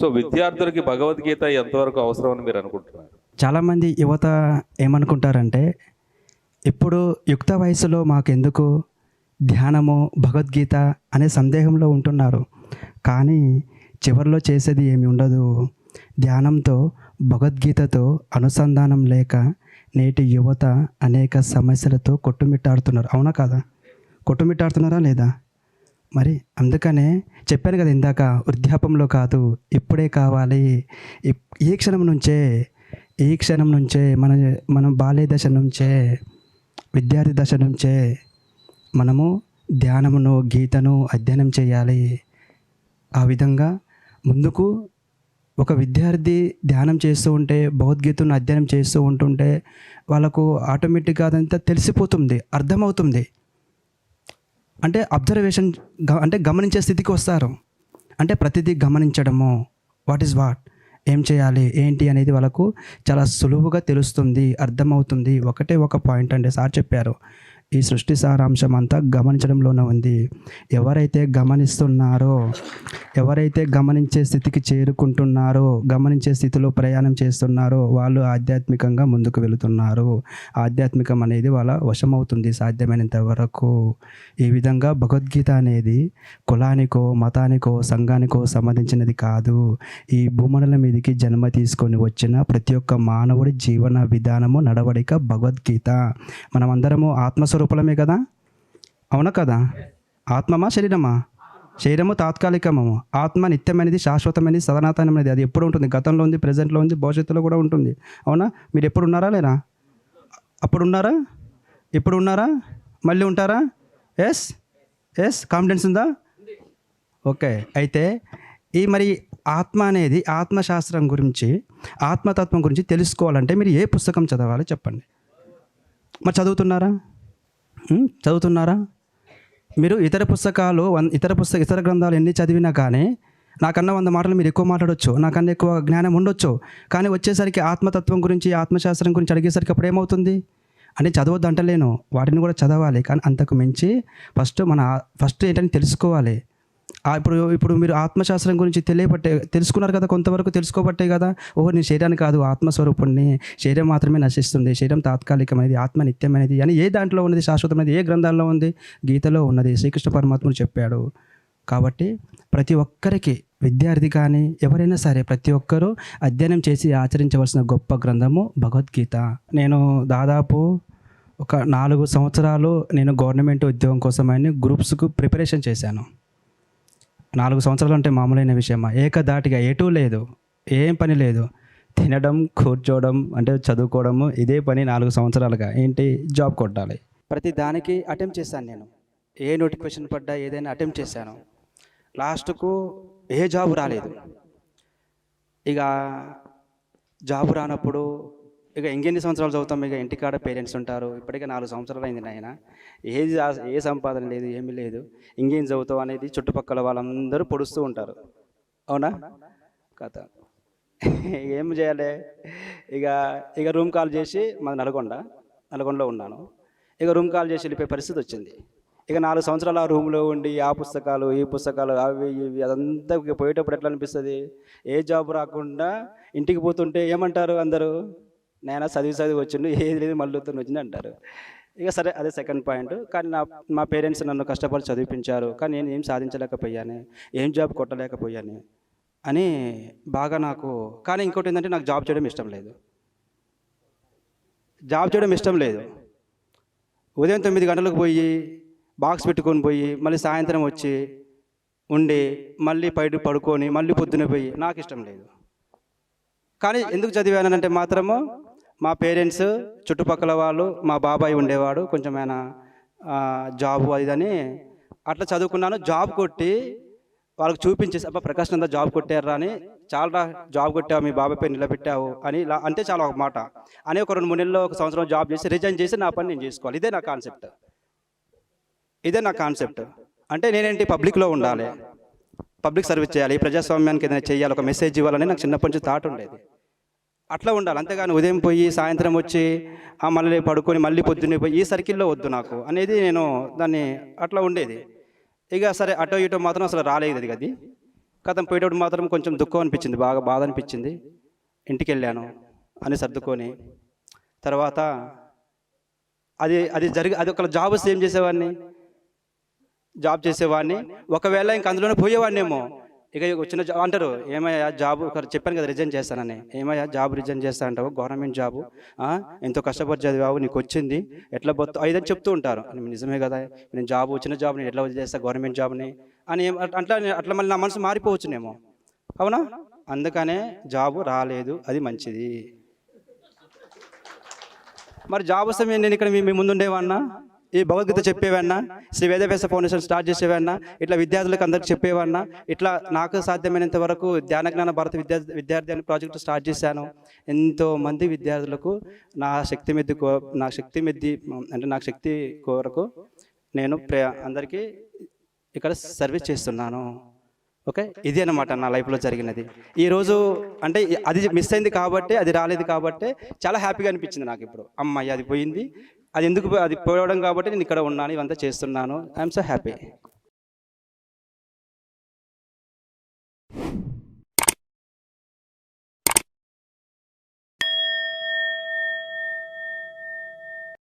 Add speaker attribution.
Speaker 1: So విద్యార్థులకి భగవద్గీత ఎంతవరకు అవసరం అని మీరు అనుకుంటున్నారు?
Speaker 2: చాలామంది యువత ఏమనుకుంటారంటే ఇప్పుడు యుక్త వయసులో మాకెందుకు ధ్యానము భగవద్గీత అనే సందేహంలో ఉంటున్నారు. కానీ చివరిలో చేసేది ఏమి ఉండదు. ధ్యానంతో భగవద్గీతతో అనుసంధానం లేక నేటి యువత అనేక సమస్యలతో కొట్టుమిట్టాడుతున్నారు. అవునా కాదా? కొట్టుమిట్టాడుతున్నారా లేదా? మరి అందుకనే చెప్పాను కదా ఇందాక వృద్ధాపంలో కాదు ఇప్పుడే కావాలి. ఏ ఈ క్షణం నుంచే ఈ క్షణం నుంచే మన మనం బాల్య దశ నుంచే విద్యార్థి దశ నుంచే మనము ధ్యానమును గీతను అధ్యయనం చేయాలి. ఆ విధంగా ముందుకు ఒక విద్యార్థి ధ్యానం చేస్తూ ఉంటే భగవద్గీతను అధ్యయనం చేస్తూ ఉంటుంటే వాళ్ళకు ఆటోమేటిక్గా అదంతా తెలిసిపోతుంది అర్థమవుతుంది. అంటే అబ్జర్వేషన్ గ- అంటే గమనించే స్థితికి వస్తారు. అంటే ప్రతిదీ గమనించడము. వాట్ ఈస్ వాట్ ఏం చేయాలి? ఏంటి అనేది వాళ్ళకు చాలా సులువుగా తెలుస్తుంది అర్థమవుతుంది. ఒకటే ఒక పాయింట్ అంటే సార్ చెప్పారు. ఈ సృష్టి సారాంశం అంతా గమనించడంలోనే ఉంది. ఎవరైతే గమనిస్తున్నారో ఎవరైతే గమనించే స్థితికి చేరుకుంటున్నారో గమనించే స్థితిలో ప్రయాణం చేస్తున్నారో వాళ్ళు ఆధ్యాత్మికంగా ముందుకు వెళుతున్నారు. ఆధ్యాత్మికం అనేది వాళ్ళ వశమవుతుంది సాధ్యమైనంత వరకు. ఈ విధంగా భగవద్గీత అనేది కులానికో మతానికో సంఘానికో సంబంధించినది కాదు. ఈ భూమండలం మీదకి జన్మ తీసుకొని వచ్చిన ప్రతి ఒక్క మానవుడి జీవన విధానము నడవడిక భగవద్గీత. మనమందరము ఆత్మస్వరూపులమే కదా? అవునా కదా? ఆత్మమా శరీరమా? శరీరము తాత్కాలికము ఆత్మ నిత్యమైనది శాశ్వతమైనది సనాతనమైనది అది ఎప్పుడు ఉంటుంది? గతంలో ఉంది ప్రజెంట్లో ఉంది భవిష్యత్తులో కూడా ఉంటుంది. అవునా? మీరు ఎప్పుడు ఉన్నారా లేరా? అప్పుడు ఉన్నారా ఇప్పుడు ఉన్నారా మళ్ళీ ఉంటారా? ఎస్ ఎస్ కాన్ఫిడెన్స్ ఉందా? ఓకే. అయితే ఈ మరి ఆత్మ అనేది ఆత్మశాస్త్రం గురించి ఆత్మతత్వం గురించి తెలుసుకోవాలంటే మీరు ఏ పుస్తకం చదవాలి చెప్పండి. మరి చదువుతున్నారా? చదువుతున్నారా? మీరు ఇతర పుస్తకాలు వన్- ఇతర పుస్తక ఇతర గ్రంథాలు ఎన్ని చదివినా కానీ నాకన్నా వంద మాటలు మీరు ఎక్కువ మాట్లాడవచ్చు నాకన్నా ఎక్కువ జ్ఞానం ఉండొచ్చు. కానీ వచ్చేసరికి ఆత్మతత్వం గురించి ఆత్మశాస్త్రం గురించి అడిగేసరికి అప్పుడు ఏమవుతుంది? అంటే చదవద్దు అంటలేను వాటిని కూడా చదవాలి. కానీ అంతకు మించి ఫస్ట్ మన ఫస్ట్ ఏంటని తెలుసుకోవాలి. ఇప్పుడు ఇప్పుడు మీరు ఆత్మశాస్త్రం గురించి తెలియబట్టే తెలుసుకున్నారు కదా కొంతవరకు తెలుసుకోబట్టే కదా. ఓహో నేను శరీరాన్ని కాదు ఆత్మస్వరూపుణ్ణి. శరీరం మాత్రమే నశిస్తుంది. శరీరం తాత్కాలికమైనది ఆత్మ నిత్యమైనది అని ఏ దాంట్లో ఉన్నది శాశ్వతమైనది ఏ గ్రంథాల్లో ఉంది? గీతలో ఉన్నది. శ్రీకృష్ణ పరమాత్ముడు చెప్పాడు. కాబట్టి ప్రతి ఒక్కరికి విద్యార్థి కానీ ఎవరైనా సరే ప్రతి ఒక్కరూ అధ్యయనం చేసి ఆచరించవలసిన గొప్ప గ్రంథము భగవద్గీత. నేను దాదాపు ఒక నాలుగు సంవత్సరాలు నేను గవర్నమెంట్ ఉద్యోగం కోసమని గ్రూప్స్కు ప్రిపరేషన్ చేశాను. నాలుగు సంవత్సరాలు అంటే మామూలైన విషయమా? ఏకధాటిగా ఎటూ లేదు ఏం పని లేదు. తినడం కూర్చోవడం అంటే చదువుకోవడము ఇదే పని నాలుగు సంవత్సరాలుగా. ఏంటి? జాబ్ కొట్టాలి. ప్రతి దానికి అటెంప్ట్ చేశాను నేను. ఏ నోటిఫికేషన్ పడ్డా ఏదైనా అటెంప్ట్ చేశాను. లాస్ట్కు ఏ జాబ్ రాలేదు. ఇక జాబ్ రానప్పుడు ఇక ఇంకెన్ని సంవత్సరాలు చదువుతాం? ఇక ఇంటికాడ పేరెంట్స్ ఉంటారు. ఇప్పటికే నాలుగు సంవత్సరాలు అయింది నాయన. ఏది ఏ సంపాదన లేదు ఏమీ లేదు. ఇంకేం చదువుతావు అనేది చుట్టుపక్కల వాళ్ళందరూ పొడుస్తూ ఉంటారు. అవునా? కథ. ఏం చేయాలి? ఇక ఇక రూమ్ కాల్ చేసి మాది నల్గొండ నల్గొండలో ఉన్నాను. ఇక రూమ్ కాల్ చేసి వెళ్ళిపోయే పరిస్థితి వచ్చింది. ఇక నాలుగు సంవత్సరాలు ఆ రూమ్లో ఉండి ఆ పుస్తకాలు ఈ పుస్తకాలు అవి ఇవి అదంతా పోయేటప్పుడు ఎట్లా అనిపిస్తుంది? ఏ జాబ్ రాకుండా ఇంటికి పోతుంటే ఏమంటారు అందరూ? నేను చదివి చదివి వచ్చిండు ఏది లేదు మళ్ళీ వచ్చింది అంటారు. ఇక సరే అదే సెకండ్ పాయింట్ కానీ నా మా పేరెంట్స్ నన్ను కష్టపడి చదివించారు కానీ నేను ఏం సాధించలేకపోయాను ఏం జాబ్ కొట్టలేకపోయాను అని బాగా నాకు కానీ ఇంకోటి ఏంటంటే నాకు జాబ్ చేయడం ఇష్టం లేదు. జాబ్ చేయడం ఇష్టం లేదు. ఉదయం తొమ్మిది గంటలకు పోయి బాక్స్ పెట్టుకొని పోయి మళ్ళీ సాయంత్రం వచ్చి ఉండి మళ్ళీ బయట పడుకొని మళ్ళీ పొద్దున పోయి నాకు ఇష్టం లేదు. కానీ ఎందుకు చదివానంటే మాత్రము మా పేరెంట్స్ చుట్టుపక్కల వాళ్ళు మా బాబాయ్ ఉండేవాడు కొంచెం ఆయన జాబ్ అది అని అట్లా చదువుకున్నాను. జాబ్ కొట్టి వాళ్ళకి చూపించేసి అబ్బా ప్రకాశ్ నంద జాబ్ కొట్టారా అని చాలా జాబ్ కొట్టావు మీ బాబాయ్ పేరు నిలబెట్టావు అని ఇలా అంటే చాలా ఒక మాట. అని ఒక రెండు మూడు నెలల్లో ఒక సంవత్సరం జాబ్ చేసి రిజైన్ చేసి నా పని నేను చేసుకోవాలి. ఇదే నా కాన్సెప్ట్. ఇదే నా కాన్సెప్ట్. అంటే నేనేంటి? పబ్లిక్లో ఉండాలి. పబ్లిక్ సర్వీస్ చేయాలి. ప్రజాస్వామ్యానికి ఏదైనా చేయాలి. ఒక మెసేజ్ ఇవ్వాలని నాకు చిన్నప్పటి నుంచి థాట్ ఉండేది. అట్లా ఉండాలి. అంతేగాని ఉదయం పోయి సాయంత్రం వచ్చి మళ్ళీ పడుకొని మళ్ళీ పొద్దున్నే పోయి ఈ సర్కిల్లో వద్దు నాకు. అనేది నేను దాన్ని అట్లా ఉండేది. ఇక సరే అటో ఇటో మాత్రం అసలు రాలేదు అది అది కథం పోయేటప్పుడు మాత్రం కొంచెం దుఃఖం అనిపించింది బాగా బాధ అనిపించింది. ఇంటికి వెళ్ళాను అని సర్దుకొని. తర్వాత అది అది జరిగి అది ఒక జాబ్ ఏం చేసేవాడిని? జాబ్ చేసేవాడిని. ఒకవేళ ఇంక అందులోనే పోయేవాడినేమో. ఇక వచ్చిన జాబ్ అంటారు ఏమయ్యా జాబ్ ఒకరు చెప్పాను కదా రిజైన్ చేస్తానని. ఏమయ్యా జాబ్ రిజైన్ చేస్తా అంటావు గవర్నమెంట్ జాబు? ఎంతో కష్టపడి చదివావు నీకు వచ్చింది. ఎట్లా బతు ఐదని చెప్తూ ఉంటారు. అని నిజమే కదా నేను జాబ్ వచ్చిన జాబ్ నేను ఎట్లా వదిలేస్తా గవర్నమెంట్ జాబ్ని? అని అట్లా అట్లా మళ్ళీ నా మనసు మారిపోవచ్చునేమో. అవునా? అందుకనే జాబు రాలేదు అది మంచిది. మరి జాబ్ వస్తే నేను ఇక్కడ మీ మీ ముందు ఉండేవాడినా ఈ భగవద్గీత చెప్పేవన్నా శ్రీ వేదవ్యాస ఫౌండేషన్ స్టార్ట్ చేసేవన్నా ఇట్లా విద్యార్థులకు అందరికి చెప్పేవన్నా ఇట్లా నాకు సాధ్యమైనంత వరకు ధ్యాన జ్ఞాన భారత విద్యా విద్యార్థి అనే ప్రాజెక్టు స్టార్ట్ చేశాను. ఎంతో మంది విద్యార్థులకు నా శక్తి మెద్ది కో నా శక్తి మెద్ది అంటే నా శక్తి కోరకు నేను ప్రే అందరికీ ఇక్కడ సర్వీస్ చేస్తున్నాను. ఓకే? ఇది అన్నమాట నా లైఫ్లో జరిగినది. ఈరోజు అంటే అది మిస్ అయింది కాబట్టి అది రాలేదు కాబట్టి చాలా హ్యాపీగా అనిపించింది నాకు ఇప్పుడు. అమ్మాయి అది పోయింది. అది ఎందుకు అది పోవడం కాబట్టి నేను ఇక్కడ ఉన్నాను ఇవంతా చేస్తున్నాను. I'm so happy